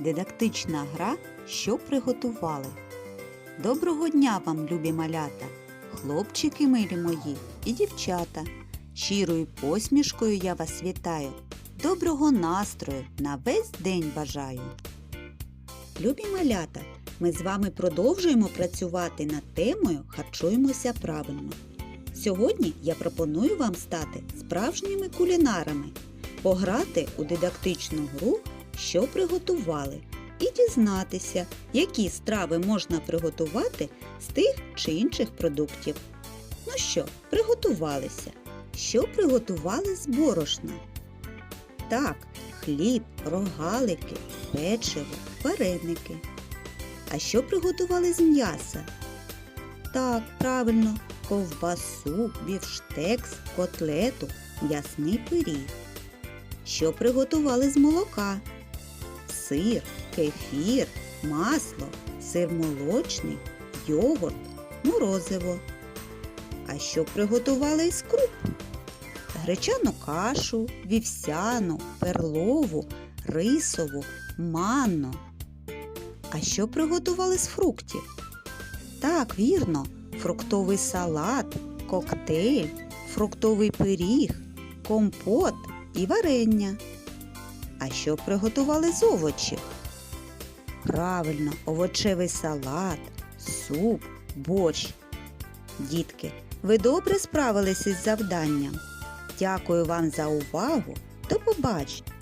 Дидактична гра, що приготували. Доброго дня вам, любі малята, хлопчики милі мої і дівчата. Щирою посмішкою я вас вітаю. Доброго настрою на весь день бажаю. Любі малята, ми з вами продовжуємо працювати над темою Харчуємося правильно. Сьогодні я пропоную вам стати справжніми кулінарами, пограти у дидактичну гру, що приготували, і дізнатися, які страви можна приготувати з тих чи інших продуктів. Ну що, приготувалися? Що приготували з борошна? Так, хліб, рогалики, печиво, вареники. А що приготували з м'яса? Так, правильно, ковбасу, бівштекс, котлету, м'ясний пиріг. Що приготували з молока? Сир, кефір, масло, сир молочний, йогурт, морозиво. А що приготували із круп? Гречану кашу, вівсяну, перлову, рисову, манну. А що приготували з фруктів? Так, вірно, фруктовий салат, коктейль, фруктовий пиріг, компот і варення. А що приготували з овочів? Правильно, овочевий салат, суп, борщ. Дітки, ви добре справилися із завданням. Дякую вам за увагу. До побачення!